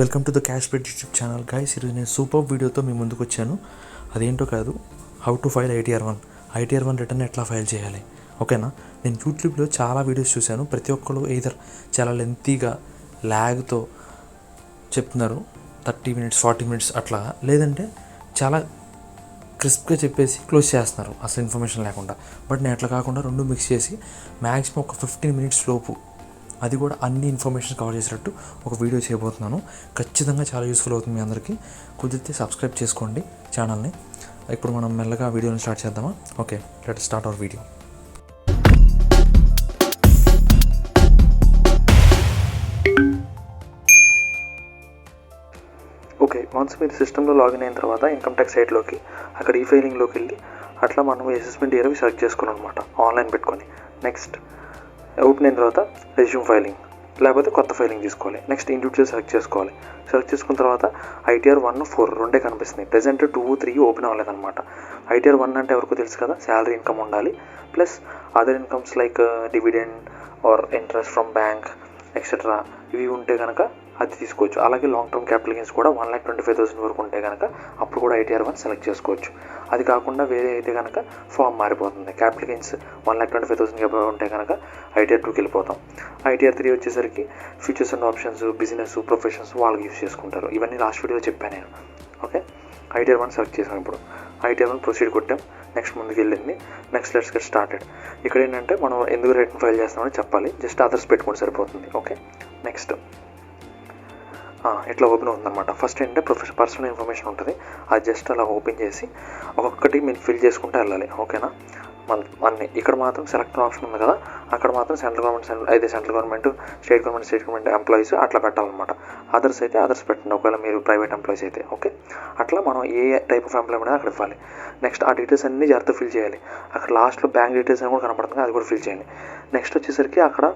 Welcome to the cash bed YouTube channel. Guys ఈరోజు నేను super వీడియోతో మీ ముందుకు వచ్చాను. అదేంటో కాదు how to file ITR one ITR one return ఎట్లా ఫైల్ చేయాలి? ఓకేనా? నేను యూట్యూబ్లో చాలా వీడియోస్ చూశాను. ప్రతి ఒక్కరు ఎయిదర్ చాలా లెంతీగా ల్యాగ్తో చెప్తున్నారు. థర్టీ మినిట్స్ ఫార్టీ మినిట్స్ అట్లా. లేదంటే చాలా క్రిస్ప్గా చెప్పేసి క్లోజ్ చేస్తున్నారు. అసలు ఇన్ఫర్మేషన్ లేకుండా. బట్ నేను అట్లా కాకుండా రెండు మిక్స్ చేసి మ్యాక్సిమం ఒక ఫిఫ్టీన్ మినిట్స్ లోపు అది కూడా అన్ని ఇన్ఫర్మేషన్ కవర్ చేసేటట్టు ఒక వీడియో చేయబోతున్నాను. ఖచ్చితంగా చాలా యూస్ఫుల్ అవుతుంది మీ అందరికీ. కుదిరితే సబ్స్క్రైబ్ చేసుకోండి ఛానల్ని. ఇప్పుడు మనం మెల్లగా వీడియోని స్టార్ట్ చేద్దామా? Okay let start our video. Okay once మీరు సిస్టంలో లాగిన్ అయిన తర్వాత ఇన్కమ్ ట్యాక్స్ సైట్లోకి అక్కడ ఈ ఫైలింగ్లోకి వెళ్ళి అట్లా మనం అసెస్మెంట్ ఇయర్ సెలెక్ట్ చేసుకున్నాం అనమాట ఆన్లైన్ పెట్టుకొని. నెక్స్ట్ ఓపెన్ అయిన తర్వాత రెజ్యూమ్ ఫైలింగ్ లేకపోతే కొత్త ఫైలింగ్ తీసుకోవాలి. నెక్స్ట్ ఇండివిజువల్ సెలెక్ట్ చేసుకోవాలి. సెలెక్ట్ చేసుకున్న తర్వాత ఐటీఆర్ వన్ ఫోర్ రెండే కనిపిస్తుంది ప్రజెంట్ టూ త్రీ ఓపెన్ అవ్వలేదన్నమాట. ఐటీఆర్ వన్ అంటే ఎవరికో తెలుసు కదా? శాలరీ ఇన్కమ్ ఉండాలి. Plus other incomes like dividend or interest from bank etcetera ఇవి ఉంటే కనుక అది తీసుకోవచ్చు. అలాగే లాంగ్ టర్మ్ క్యాపిటల్ గెయిన్స్ కూడా one lakh twenty five thousand వరకు ఉంటే కనుక అప్పుడు కూడా ఐటీఆర్ వన్ సెలెక్ట్ చేసుకోవచ్చు. అది కాకుండా వేరే అయితే కనుక ఫామ్ మారిపోతుంది. Capital gains one lakh twenty five thousand above ఉంటే కనుక ఐటీఆర్ టూకి వెళ్ళిపోతాం. ఐటీఆర్ త్రీ వచ్చేసరికి futures and options business professions వాళ్ళకి యూస్ చేసుకుంటారు. ఇవన్నీ లాస్ట్ వీడియో చెప్పాను నేను. ఓకే ఐటీఆర్ వన్ సెలెక్ట్ చేసాం ఇప్పుడు. ఐటీఆర్ వన్ ప్రొసీడ్ కొట్టాం. నెక్స్ట్ ముందుకు వెళ్ళింది. నెక్స్ట్ లెట్స్ గెట్ స్టార్టెడ్ ఇక్కడ ఏంటంటే మనం ఎందుకు రిటర్న్ ఫైల్ చేస్తామని చెప్పాలి. జస్ట్ అదర్స్ పెట్టుకుంటే సరిపోతుంది. ఓకే నెక్స్ట్ ఇట్లా ఓపెన్ అవుతుందన్నమాట ఫస్ట్ ఏంటంటే ప్రొఫెషన్ పర్సనల్ ఇన్ఫర్మేషన్ ఉంటుంది. అది జస్ట్ అలా ఓపెన్ చేసి ఒక్కొక్కటి మీరు ఫిల్ చేసుకుంటూ వెళ్ళాలి. ఓకేనా మన అన్ని. ఇక్కడ మాత్రం సెలెక్ట్ ఆప్షన్ ఉంది కదా? అక్కడ మాత్రం సెంట్రల్ గవర్నమెంట్ సెంట్రల్ అయితే central government state government state government employees అట్లా పెట్టాలన్నమాట. అదర్స్ అయితే అదర్స్ పెట్టండి. ఒకవేళ మీరు ప్రైవేట్ ఎంప్లాయీస్ అయితే. ఓకే అట్లా మనం ఏ టైప్ ఆఫ్ ఎంప్లాయ్మెంట్ అనేది అక్కడ ఇవ్వాలి. నెక్స్ట్ ఆ డీటెయిల్స్ అన్ని జాగ్రత్త ఫిల్ చేయాలి. అక్కడ లాస్ట్లో బ్యాంక్ డీటెయిల్స్ అని కూడా కనపడుతుంది అది కూడా ఫిల్ చేయండి. నెక్స్ట్ వచ్చేసరికి అక్కడ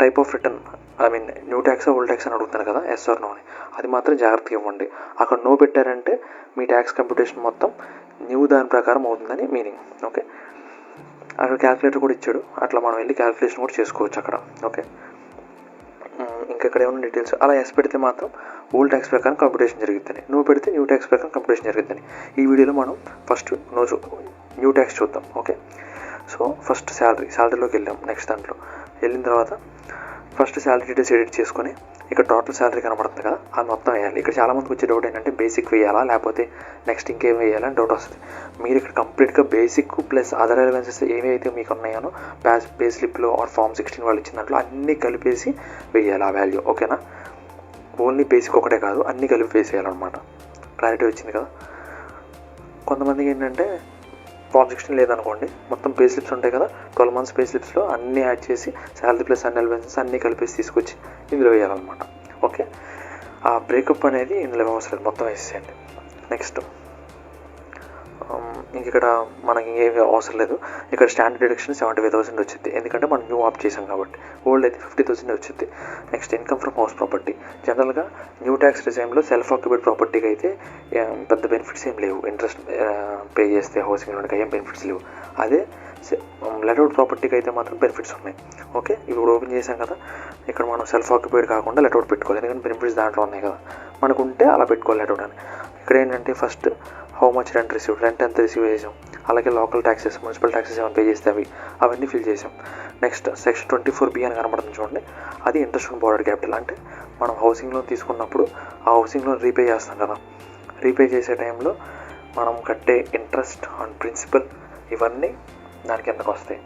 type of return I mean new tax old tax అని అడుగుతాను కదా ఎస్ ఆర్ నో అని. అది మాత్రం జాగ్రత్తగా ఇవ్వండి. అక్కడ నో పెట్టారంటే మీ ట్యాక్స్ కంప్యూటేషన్ మొత్తం న్యూ దాని ప్రకారం అవుతుందని మీనింగ్ ఓకే అక్కడ క్యాల్కులేటర్ కూడా ఇచ్చాడు. అట్లా మనం వెళ్ళి క్యాల్కులేషన్ కూడా చేసుకోవచ్చు అక్కడ ఓకే ఇంకా ఇక్కడ ఏమైనా డీటెయిల్స్ అలా ఎస్ పెడితే మాత్రం ఓల్డ్ ట్యాక్స్ ప్రకారం కంప్యూటేషన్ జరుగుతుంది. నువ్వు పెడితే న్యూ ట్యాక్స్ ప్రకారం కంప్యూటేషన్ జరుగుతుంది. ఈ వీడియోలో మనం ఫస్ట్ నో న్యూ ట్యాక్స్ చూద్దాం ఓకే సో ఫస్ట్ శాలరీ శాలరీలోకి వెళ్ళాం నెక్స్ట్ దాంట్లో. వెళ్ళిన తర్వాత ఫస్ట్ శాలరీ డీటెయిల్స్ ఎడిట్ చేసుకొని ఇక్కడ టోటల్ శాలరీ కనబడుతుంది కదా అది మొత్తం వేయాలి. ఇక్కడ చాలామందికి వచ్చే డౌట్ ఏంటంటే బేసిక్ వేయాలా లేకపోతే నెక్స్ట్ ఇంకేం వేయాలా అని డౌట్ వస్తుంది. మీరు ఇక్కడ కంప్లీట్గా బేసిక్ ప్లస్ అదర్ ఎలివెన్సెస్ ఏవైతే మీకు ఉన్నాయో ప్యాస్ పే స్లిప్లో ఆర్ ఫామ్ సిక్స్టీన్ వాళ్ళు ఇచ్చిన దాంట్లో అన్నీ కలిపేసి వేయాలి ఆ వాల్యూ ఓకేనా ఓన్లీ బేసిక్ ఒకటే కాదు అన్నీ కలిపి వేసేయాలన్నమాట. క్లారిటీ వచ్చింది కదా? కొంతమందికి ఏంటంటే ఫామ్ సిక్స్టీన్ లేదనుకోండి మొత్తం పే స్లిప్స్ ఉంటాయి కదా ట్వెల్వ్ మంత్స్ పే స్లిప్స్లో అన్నీ యాడ్ చేసి శాలరీ ప్లస్ అన్ని అలవెన్సెస్ అన్నీ కలిపేసి తీసుకొచ్చి ఇందులో వేయాలన్నమాట. ఓకే ఆ బ్రేకప్ అనేది ఇందులో అవసరం మొత్తం వేసేయండి. నెక్స్ట్ Um, ఇక్కడ మనకి ఏమి అవసరం లేదు. ఇక్కడ standard deduction seventy five thousand వచ్చింది. ఎందుకంటే మనం న్యూ ఆప్ చేసాం కాబట్టి. ఓల్డ్ అయితే ఫిఫ్టీ థౌసండ్ వచ్చింది. Next income from house property జనరల్గా న్యూ ట్యాక్స్ రిజైమ్లో సెల్ఫ్ ఆక్యుపైడ్ ప్రాపర్టీకి అయితే um, పెద్ద బెనిఫిట్స్ ఏం లేవు. ఇంట్రెస్ట్ పే uh, చేస్తే హౌసింగ్ లోన్కి ఏం బెనిఫిట్స్ లేవు. అదే లెట్అవుట్ ప్రాపర్టీకి um, అయితే మాత్రం బెనిఫిట్స్ ఉన్నాయి. ఓకే ఇప్పుడు ఓపెన్ చేసాం కదా. ఇక్కడ మనం సెల్ఫ్ ఆక్యుపైడ్ కాకుండా లెట్అవుట్ పెట్టుకోవాలి. ఎందుకంటే బెనిఫిట్స్ దాంట్లో ఉన్నాయి కదా. మనకు ఉంటే అలా పెట్టుకోవాలి లెట్అవుట్ అని. ఇక్కడ ఏంటంటే first how much rent receive rent ఎంత రిసీవ్ చేసాం? అలాగే లోకల్ ట్యాక్సెస్ మున్సిపల్ ట్యాక్సెస్ ఏమైనా పే చేస్తే అవి అవన్నీ ఫిల్ చేసాం. Next section twenty four B అని కనబడుతుంది చూడండి. అది ఇంట్రెస్ట్ ఆన్ బోర్డర్ క్యాపిటల్ అంటే మనం హౌసింగ్ లోన్ తీసుకున్నప్పుడు ఆ హౌసింగ్ లోన్ రీపే చేస్తాం కదా. రీపే చేసే టైంలో మనం కట్టే ఇంట్రెస్ట్ ఆన్ ప్రిన్సిపల్ ఇవన్నీ దానికి ఎంతకు వస్తాయి.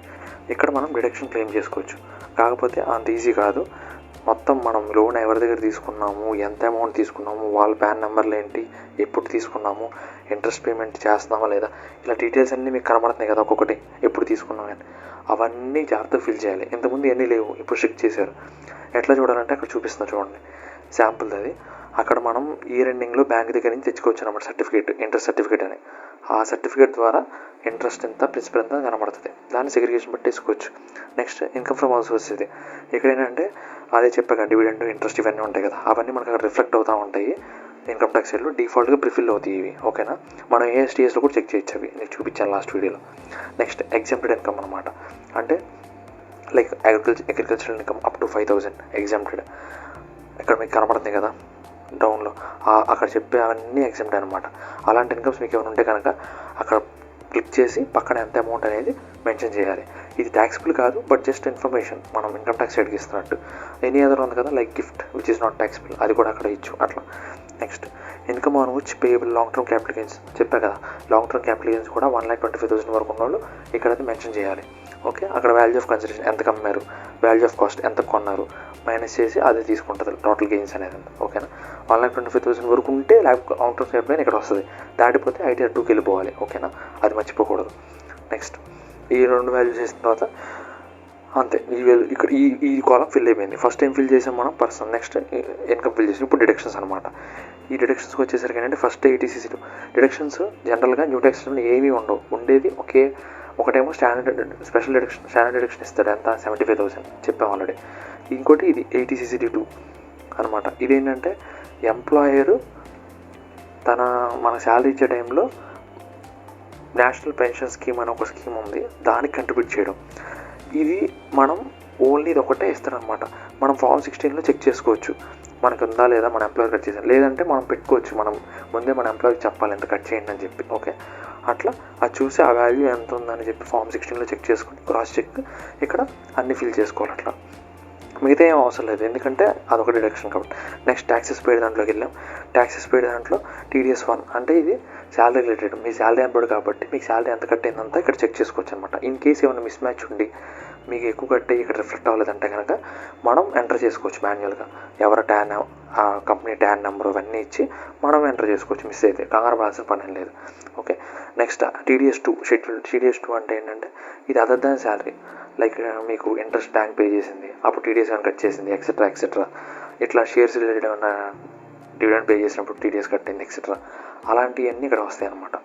ఇక్కడ మనం డిడక్షన్ క్లెయిమ్ చేసుకోవచ్చు. కాకపోతే అంత ఈజీ కాదు. మొత్తం మనం లోన్ ఎవరి దగ్గర తీసుకున్నాము? ఎంత అమౌంట్ తీసుకున్నాము? వాళ్ళ ప్యాన్ నెంబర్లు ఏంటి? ఎప్పుడు తీసుకున్నాము? ఇంట్రెస్ట్ పేమెంట్ చేస్తున్నామా లేదా? ఇలా డీటెయిల్స్ అన్నీ మీకు కనబడుతున్నాయి కదా ఒక్కొక్కటి. ఎప్పుడు తీసుకున్నాం అని. అవన్నీ జాగ్రత్తగా ఫిల్ చేయాలి. ఇంతకుముందు ఎన్ని లేవు? ఇప్పుడు షిఫ్ట్ చేశారు. ఎట్లా చూడాలంటే అక్కడ చూపిస్తున్నా చూడండి. శాంపుల్ అది. అక్కడ మనం ఈ ఎండింగ్లో బ్యాంక్ దగ్గర నుంచి తెచ్చుకోవచ్చు అనమాట సర్టిఫికేట్ ఇంటర్ సర్టిఫికేట్ అని. ఆ సర్టిఫికేట్ ద్వారా ఇంట్రెస్ట్ ఎంత ప్రిన్సిపల్ ఎంత కనబడుతుంది. దాన్ని సెగ్రిగేషన్ బట్టి తీసుకోవచ్చు. నెక్స్ట్ ఇన్కమ్ ఫ్రమ్ హౌస్ వచ్చేది ఇక్కడ ఏంటంటే అదే చెప్పాక డివిడెండ్ ఇంట్రెస్ట్ ఇవన్నీ ఉంటాయి కదా. అవన్నీ మనకు అక్కడ రిఫ్లెక్ట్ అవుతూ ఉంటాయి. ఇన్కమ్ ట్యాక్స్ సైడ్లో డిఫాల్ట్గా ప్రిఫిల్ అవుతాయి ఇవి. ఓకేనా మనం ఏఎస్టీఎస్లో కూడా చెక్ చేయొచ్చు అవి. నేను చూపించాను లాస్ట్ వీడియోలో నెక్స్ట్ ఎగ్జాంప్టెడ్ ఇన్కమ్ అనమాట అంటే like agriculture agricultural income up to five thousand exempted ఇక్కడ మీకు కనబడుతుంది కదా డౌన్లో అక్కడ చెప్పే అవన్నీ ఎగ్జామ్ట్ అనమాట అలాంటి ఇన్కమ్స్ మీకు ఏమైనా ఉంటే కనుక అక్కడ క్లిక్ చేసి పక్కన ఎంత అమౌంట్ అనేది మెన్షన్ చేయాలి. ఇది ట్యాక్సిబుల్ కాదు బట్ జస్ట్ ఇన్ఫర్మేషన్ మనం ఇన్కమ్ ట్యాక్స్ సైడ్కి ఇస్తున్నట్టు. ఎనీ అదర్ ఉంది కదా like gift which is not taxable అది కూడా అక్కడ ఇచ్చు అట్లా. Next income on which payable long term capital gains చెప్పా కదా లాంగ్ టర్మ్ క్యాపిటల్ గెయిన్స్ కూడా one lakh twenty five thousand వరకు ఉన్న ఇక్కడ ఇక్కడైతే మెన్షన్ చేయాలి. ఓకే అక్కడ వాల్యూ ఆఫ్ కన్సిడరేషన్ ఎంత కమ్మారు? వాల్యూ ఆఫ్ కాస్ట్ ఎంత కొన్నారు? మైనస్ చేసి అదే తీసుకుంటుంది టోటల్ గెయిన్స్ అనేది. ఓకేనా one lakh twenty five thousand వరకు ఉంటే ల్యాబ్ లాంగ్ టర్మ్ క్యాపిటల్ ఇక్కడ వస్తుంది. దాటిపోతే ఐటీఆర్ టూకి వెళ్ళిపోవాలి. ఓకేనా అది మర్చిపోకూడదు. నెక్స్ట్ ఈ రెండు వాల్యూస్ చేసిన తర్వాత అంతే. ఈ ఇక్కడ ఈ ఈ కాలం ఫిల్ అయిపోయింది. ఫస్ట్ టైం ఫిల్ చేసాం మనం పర్సన్ నెక్స్ట్ ఇన్కమ్ ఫిల్ చేసాం. ఇప్పుడు డిడక్షన్స్ అనమాట ఈ డిడక్షన్స్కి వచ్చేసరికి ఏంటంటే first eighty C C deductions జనరల్గా న్యూ ట్యాక్స్లో ఏమీ ఉండవు. ఉండేది ఒకే ఒకటేమో standard special deduction standard deduction ఇస్తాడు. ఎంత? సెవెంటీ ఫైవ్ థౌసండ్ చెప్పాం ఆల్రెడీ ఇంకోటి ఇది ఎయిటీసీసీ టూ అనమాట ఇదేంటంటే ఎంప్లాయరు తన మన శాలరీ ఇచ్చే టైంలో నేషనల్ పెన్షన్ స్కీమ్ అని ఒక స్కీమ్ ఉంది. దానికి కంట్రిబ్యూట్ చేయడం. ఇది మనం ఓన్లీ ఇది ఒకటే ఇస్తారనమాట మనం ఫామ్ సిక్స్టీన్లో చెక్ చేసుకోవచ్చు. మనకు ఉందా లేదా మన ఎంప్లాయర్ కట్ చేసాం లేదంటే మనం పెట్టుకోవచ్చు. మనం ముందే మన ఎంప్లాయర్కి చెప్పాలి ఎంత కట్ చేయండి అని చెప్పి. ఓకే అట్లా అది చూసి ఆ వాల్యూ ఎంత ఉందని చెప్పి ఫామ్ సిక్స్టీన్లో చెక్ చేసుకుని క్రాస్ చెక్ ఇక్కడ అన్ని ఫిల్ చేసుకోవాలి అట్లా. మిగతా ఏం అవసరం లేదు. ఎందుకంటే అదొక డిడక్షన్ కాబట్టి. నెక్స్ట్ ట్యాక్సెస్ పేడ్ దాంట్లోకి వెళ్ళాం. ట్యాక్సెస్ పేడ్ దాంట్లో టీడీఎస్ వన్ అంటే ఇది శాలరీ రిలేటెడ్ మీ శాలరీ ఎంప్లాయిడ్ కాబట్టి మీకు శాలరీ ఎంత కట్ అయిందంతా ఇక్కడ చెక్ చేసుకోవచ్చు అనమాట ఇన్ కేస్ ఏమైనా మిస్ మ్యాచ్ ఉండి మీకు ఎక్కువ కట్టే ఇక్కడ రిఫ్లెక్ట్ అవ్వలేదంటే కనుక మనం ఎంటర్ చేసుకోవచ్చు మాన్యువల్గా. ఎవరి ట్యాన్ ఆ కంపెనీ ట్యాన్ నెంబర్ అవన్నీ ఇచ్చి మనం ఎంటర్ చేసుకోవచ్చు మిస్ అయితే. కంగారు పడాల్సిన పని లేదు. Okay? Next TDS two schedule TDS two అంటే ఏంటంటే ఇది అదర్ దాన్ శాలరీ లైక్ మీకు ఇంట్రెస్ట్ బ్యాంక్ పే చేసింది అప్పుడు టీడీఎస్ కట్ చేసింది ఎక్సెట్రా ఎక్సెట్రా ఇట్లా షేర్స్ రిలేటెడ్ ఏమైనా డివిడెండ్ పే చేసినప్పుడు టీడీఎస్ కట్టింది ఎక్సెట్రా అలాంటివన్నీ ఇక్కడ వస్తాయి అనమాట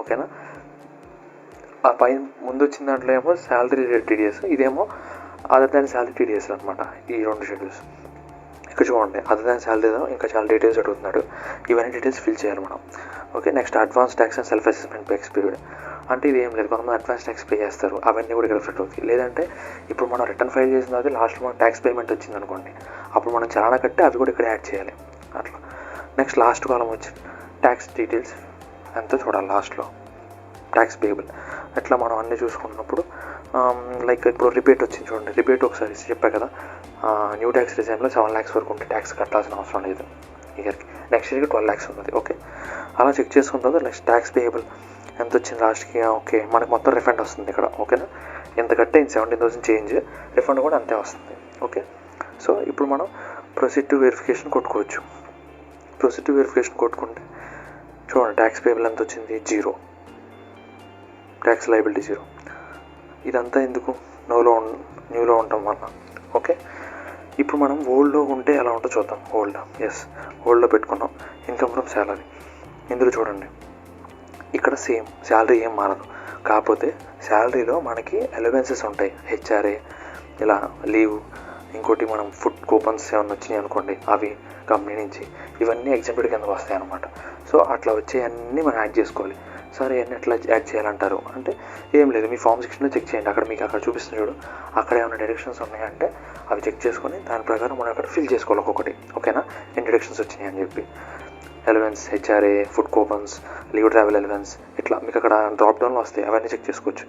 ఓకేనా? ఆ పైన ముందు వచ్చిన దాంట్లో ఏమో శాలరీ టీడీఎస్ ఇదేమో అదర్ దాని శాలరీ టీడీఎస్ అనమాట ఈ రెండు షెడ్యూల్స్ ఇక్కడ చూడండి అదర్ దాని శాలరీ ఇంకా చాలా డీటెయిల్స్ అడుగుతున్నాడు. ఇవన్నీ డీటెయిల్స్ ఫిల్ చేయాలి మనం. Okay next advance tax and self assessment pay ఎక్స్పీరియడ్ అంటే ఇది ఏం లేదు కొంతమంది అడ్వాన్స్ ట్యాక్స్ పే చేస్తారు అవన్నీ కూడా ఇక్కడ రిఫ్లెక్ట్ అవుతాయి. లేదంటే ఇప్పుడు మనం రిటర్న్ ఫైల్ చేసిన తర్వాత లాస్ట్ మనం ట్యాక్స్ పేమెంట్ వచ్చింది అనుకోండి అప్పుడు మనం చలానా కట్టి అవి కూడా ఇక్కడ యాడ్ చేయాలి. అట్లా. నెక్స్ట్ లాస్ట్ కాలం వచ్చి ట్యాక్స్ డీటెయిల్స్ ఎంతో చూడాలి లాస్ట్లో ట్యాక్స్ పేయబుల్ అట్లా మనం అన్నీ చూసుకున్నప్పుడు లైక్ ఇప్పుడు రిపేట్ వచ్చింది చూడండి. రిపేట్ ఒకసారి చెప్పా కదా. న్యూ ట్యాక్స్ రిజైన్లో సెవెన్ ల్యాక్స్ వరకు ఉంటే ట్యాక్స్ కట్టాల్సిన అవసరం లేదు. ఇయర్కి నెక్స్ట్ ఇయర్కి ట్వెల్వ్ ల్యాక్స్ ఉన్నది. ఓకే అలా చెక్ చేసుకున్న తర్వాత నెక్స్ట్ ట్యాక్స్ పేయబుల్ ఎంత వచ్చింది లాస్ట్కి ఓకే మనకు మొత్తం రిఫండ్ వస్తుంది ఇక్కడ. ఓకేనా ఎంత కట్టే? సెవెంటీన్ థౌసండ్ చేంజ్ రిఫండ్ కూడా అంతే వస్తుంది. ఓకే సో ఇప్పుడు మనం ప్రొసీడ్ టు వెరిఫికేషన్ కొట్టుకోవచ్చు. ప్రొసీడ్ టు వెరిఫికేషన్ కొట్టుకుంటే చూడండి ట్యాక్స్ పేబుల్ ఎంత వచ్చింది? జీరో ట్యాక్స్ లైబిలిటీ జీరో ఇదంతా ఎందుకు? నోలో న్యూలో ఉండటం వల్ల. ఓకే? ఇప్పుడు మనం ఓల్డ్లో ఉంటే ఎలా ఉంటుందో చూద్దాం. ఓల్డ్. ఎస్ ఓల్డ్లో పెట్టుకున్నాం. Income from salary. ఇందులో చూడండి. ఇక్కడ సేమ్. శాలరీ ఏం మారదు. కాకపోతే శాలరీలో మనకి అలవెన్సెస్ ఉంటాయి. హెచ్ఆర్ఏ ఇలా లీవ్ ఇంకోటి మనం ఫుడ్ కూపన్స్ ఏమైనా వచ్చినాయి అనుకోండి అవి కంపెనీ నుంచి ఇవన్నీ ఎగ్జాంపుల్ కింద వస్తాయి అనమాట సో అట్లా వచ్చేవన్నీ మనం యాడ్ చేసుకోవాలి. సరే అన్ని ఎట్లా యాడ్ చేయాలంటారు. అంటే ఏం లేదు మీ ఫామ్ సెక్షన్లో చెక్ చేయండి. అక్కడ మీకు అక్కడ చూపిస్తుంది చూడు. అక్కడ ఏమైనా డైరెక్షన్స్ ఉన్నాయంటే అవి చెక్ చేసుకొని దాని ప్రకారం మనం అక్కడ ఫిల్ చేసుకోవాలి ఒక్కొక్కటి. ఓకేనా ఎన్ని డైరెక్షన్స్ వచ్చినాయి అని చెప్పి. Allowance HRA food coupons leave travel allowance ఇట్లా మీకు అక్కడ డ్రాప్ డౌన్లో వస్తాయి. అవన్నీ చెక్ చేసుకోవచ్చు.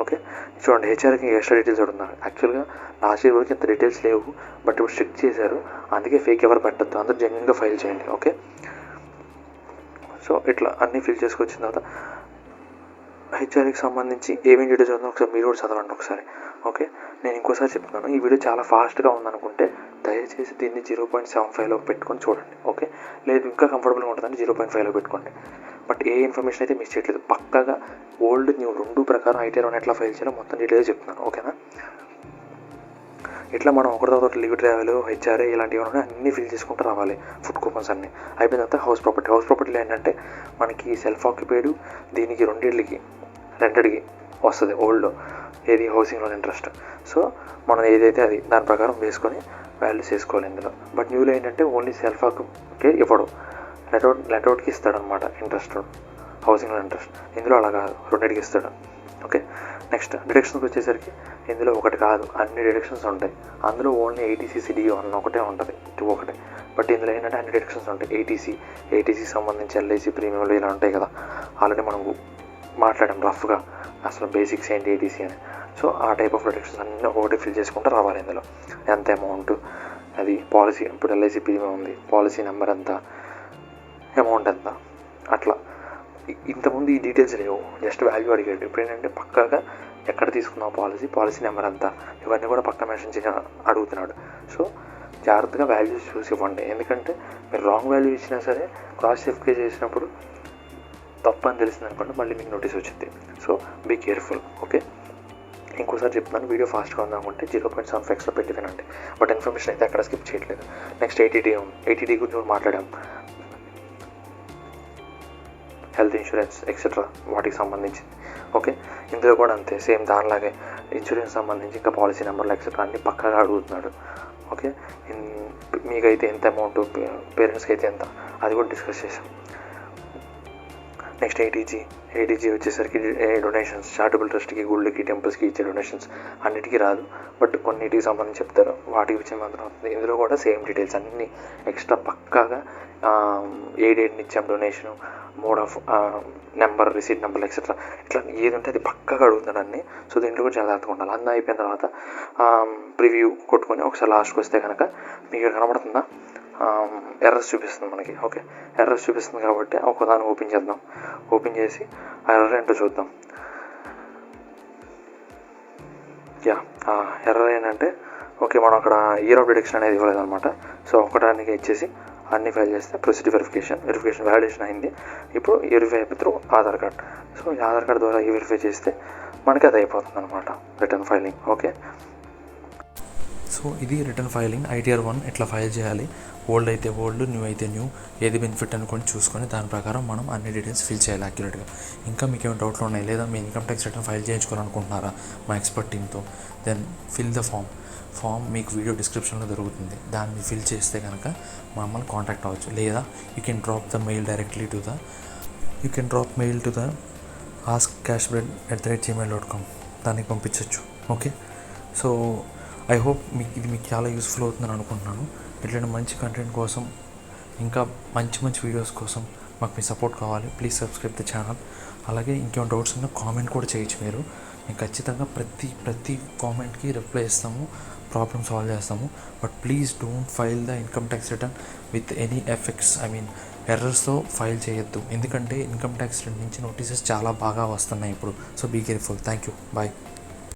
ఓకే చూడండి హెచ్ఆర్కి ఎక్స్ట్రా డీటెయిల్స్ ఉన్నారు. యాక్చువల్గా లాస్ట్ ఇయర్ వరకు ఇంత డీటెయిల్స్ లేవు. బట్ ఇప్పుడు స్ట్రిక్ట్ చేశారు. అందుకే ఫేక్ ఎవరు పెట్టద్దు. అందరూ జెన్యున్గా ఫైల్ చేయండి. ఓకే సో ఇట్లా అన్నీ ఫిల్ చేసుకొచ్చిన తర్వాత హెచ్ఆర్కి సంబంధించి ఏమేమి డీటెయిల్స్ ఉందో ఒకసారి మీరు కూడా చదవండి ఒకసారి. ఓకే నేను ఇంకోసారి చెప్తున్నాను. ఈ వీడియో చాలా ఫాస్ట్గా ఉందనుకుంటే దయచేసి దీన్ని జీరో పాయింట్ సెవెన్ ఫైవ్లో పెట్టుకొని చూడండి. ఓకే లేదు ఇంకా కంఫర్టబుల్గా ఉంటుందంటే జీరో పాయింట్ ఫైవ్లో పెట్టుకోండి. బట్ ఏ ఇన్ఫర్మేషన్ అయితే మిస్ చేయట్లేదు. పక్కగా ఓల్డ్ న్యూ రెండు ప్రకారం ఐటీఆర్ వన్ ఎట్లా ఫైల్ చేయాలో మొత్తం డీటెయిల్స్ చెప్తున్నాను. ఓకేనా ఇట్లా మనం ఒకరితో ఒకటి లీవ్ ట్రావెల్ హెచ్ఆర్ఏ ఇలాంటివి ఉన్నాయి? అన్నీ ఫిల్ చేసుకుంటూ రావాలి. ఫుడ్ కూపన్స్ అన్నీ. అయిపోయిన తర్వాత హౌస్ ప్రాపర్టీ. హౌస్ ప్రాపర్టీలో ఏంటంటే మనకి సెల్ఫ్ ఆక్యుపైడ్ దీనికి రెండింటికి రెండడికి వస్తుంది ఓల్డ్ ఏది హౌసింగ్ లోన్ ఇంట్రెస్ట్. సో మనం ఏదైతే అది దాని ప్రకారం వేసుకొని వాల్యూస్ వేసుకోవాలి ఇందులో. బట్ న్యూలో ఏంటంటే ఓన్లీ సెల్ఫ్ ఆక్యుపే ఇవ్వడు. లెట్అవుట్ లెట్అవుట్కి ఇస్తాడు అనమాట ఇంట్రెస్ట్. Housing loan interest. ఇందులో అలా కాదు. రెండింటికి ఇస్తాడు. ఓకే? నెక్స్ట్ డిడక్షన్స్ వచ్చేసరికి ఇందులో ఒకటి కాదు అన్ని డిడక్షన్స్ ఉంటాయి. అందులో ఓన్లీ ఏటీసీ e అన్న ఒకటే ఉంటుంది. టూ ఒకటే. బట్ ఇందులో ఏంటంటే అన్ని డిడక్షన్స్ ఉంటాయి. ఏటీసీ ఏటీసీకి సంబంధించి ఎల్ఐసి ప్రీమియంలు ఇలా ఉంటాయి కదా. ఆల్రెడీ మనం మాట్లాడాం రఫ్గా అసలు బేసిక్స్ ఏంటి ఏటీసీ అని. సో ఆ టైప్ ఆఫ్ డిడక్షన్స్ అన్నీ ఒకటి ఫిల్ చేసుకుంటూ రావాలి ఇందులో. ఎంత అమౌంట్? అది పాలసీ ఇప్పుడు ఎల్ఐసి ప్రీమియం ఉంది. పాలసీ నెంబర్ ఎంత? అమౌంట్ ఎంత? అట్లా. ఇంతకుముందు ఈ డీటెయిల్స్ లేవు. జస్ట్ వాల్యూ అడిగాడు. ఇప్పుడు ఏంటంటే పక్కాగా ఎక్కడ తీసుకున్నావు పాలసీ పాలసీ నెంబర్ అంతా. ఇవన్నీ కూడా పక్కా మెన్షన్ చేసి అడుగుతున్నాడు. సో జాగ్రత్తగా వాల్యూస్ చూసి ఇవ్వండి. ఎందుకంటే మీరు రాంగ్ వాల్యూ ఇచ్చినా సరే క్రాస్ చెఫ్కే చేసినప్పుడు తప్పు అని తెలిసింది అనుకోండి మళ్ళీ మీకు నోటీస్ వచ్చింది. సో బీ కేర్ఫుల్ ఓకే ఇంకోసారి చెప్తున్నాను వీడియో ఫాస్ట్గా ఉందనుకుంటే జీరో పాయింట్ సెవెన్ ఎక్స్ట్రా పెట్టి వినండి. బట్ ఇన్ఫర్మేషన్ అయితే అక్కడ స్కిప్ చేయట్లేదు. నెక్స్ట్ ఎయిటీడీ ఎయిటీడీ గురించి కూడా మాట్లాడాం. హెల్త్ ఇన్సూరెన్స్ ఎక్సెట్రా వాటికి సంబంధించింది. ఓకే ఇందులో కూడా అంతే సేమ్ దానిలాగే ఇన్సూరెన్స్ సంబంధించి ఇంకా పాలసీ నెంబర్లు ఎక్సెట్రా అన్ని పక్కగా అడుగుతున్నాడు. ఓకే మీకైతే ఎంత అమౌంట్ పేరెంట్స్కి అయితే ఎంత అది కూడా డిస్కస్ చేసాం next eighty G eighty G వచ్చేసరికి డొనేషన్స్ చారిటబుల్ ట్రస్ట్కి గుళ్ళకి టెంపుల్స్కి ఇచ్చే డొనేషన్స్ అన్నిటికీ రాదు. బట్ కొన్నిటికి సంబంధించి చెప్తారు. వాటికి వచ్చే మాత్రం అవుతుంది ఇందులో కూడా సేమ్ డీటెయిల్స్ అన్నీ ఎక్స్ట్రా పక్కాగా ఏ డేట్ని ఇచ్చాం donation mode of number receipt number etcetera ఇట్లా ఏది ఉంటే అది పక్కగా అడుగుతాడు అన్ని. సో దీంట్లో కూడా జాగ్రత్తగా ఉండాలి. అన్న అయిపోయిన తర్వాత ప్రివ్యూ కొట్టుకొని ఒకసారి లాస్ట్కి వస్తే కనుక మీకు కనబడుతుందా? ఎర్రర్స్ చూపిస్తుంది మనకి. ఓకే ఎర్రర్స్ చూపిస్తుంది కాబట్టి ఒకదాన్ని ఓపెన్ చేద్దాం. ఓపెన్ చేసి ఆ ఎర్రర్ ఏంటో చూద్దాం. యా ఎర్రర్ ఏంటంటే ఓకే మనం అక్కడ ఇయర్ ఆఫ్ డిడక్షన్ అనేది ఇవ్వలేదన్నమాట. సో ఒకటానికి ఇచ్చేసి అన్ని ఫైల్ చేస్తే ప్రొసీడ్ వెరిఫికేషన్ వెరిఫికేషన్ వ్యాలిడేషన్ అయింది. ఇప్పుడు వెరిఫై అయిపోయి త్రూ ఆధార్ కార్డ్ సో ఈ ఆధార్ కార్డ్ ద్వారా ఈ వెరిఫై చేస్తే మనకి అది అయిపోతుంది అనమాట రిటర్న్ ఫైలింగ్ ఓకే సో ఇది రిటర్న్ ఫైలింగ్. ఐటీఆర్ వన్ ఎట్లా ఫైల్ చేయాలి? ఓల్డ్ అయితే ఓల్డ్ న్యూ అయితే న్యూ ఏది బెనిఫిట్ అనుకొని చూసుకొని దాని ప్రకారం మనం అన్ని డీటెయిల్స్ ఫిల్ చేయాలి యాక్యురేట్గా ఇంకా మీకు ఏమైనా డౌట్లు ఉన్నాయి లేదా మీ ఇన్కమ్ ట్యాక్స్ రిటర్న్ ఫైల్ చేయించుకోవాలనుకుంటున్నారా మా expert టీమ్తో then fill the form form మీకు వీడియో డిస్క్రిప్షన్లో దొరుకుతుంది. దాన్ని ఫిల్ చేస్తే కనుక మమ్మల్ని కాంటాక్ట్ అవ్వచ్చు. లేదా you can drop the mail directly to the you can drop mail to the ask cash bread at the rate Gmail dot com దానికి పంపించవచ్చు ఓకే సో ఐ హోప్ మీకు ఇది మీకు చాలా యూస్ఫుల్ అవుతుందని అనుకుంటున్నాను. ఇట్లాంటి మంచి కంటెంట్ కోసం ఇంకా మంచి మంచి వీడియోస్ కోసం మాకు మీ సపోర్ట్ కావాలి. ప్లీజ్ సబ్స్క్రైబ్ ద ఛానల్ అలాగే ఇంకేమైనా డౌట్స్ ఉన్నా కామెంట్ కూడా చేయొచ్చు మీరు. మేము ఖచ్చితంగా ప్రతి ప్రతి కామెంట్కి రిప్లై ఇస్తాము ప్రాబ్లమ్ సాల్వ్ చేస్తాము. But please don't file the income tax return with any effects I mean ఎర్రర్స్తో file చేయొద్దు. ఎందుకంటే ఇన్కమ్ ట్యాక్స్ రిటర్న్ నుంచి నోటీసెస్ చాలా బాగా వస్తున్నాయి ఇప్పుడు. So be careful thank you bye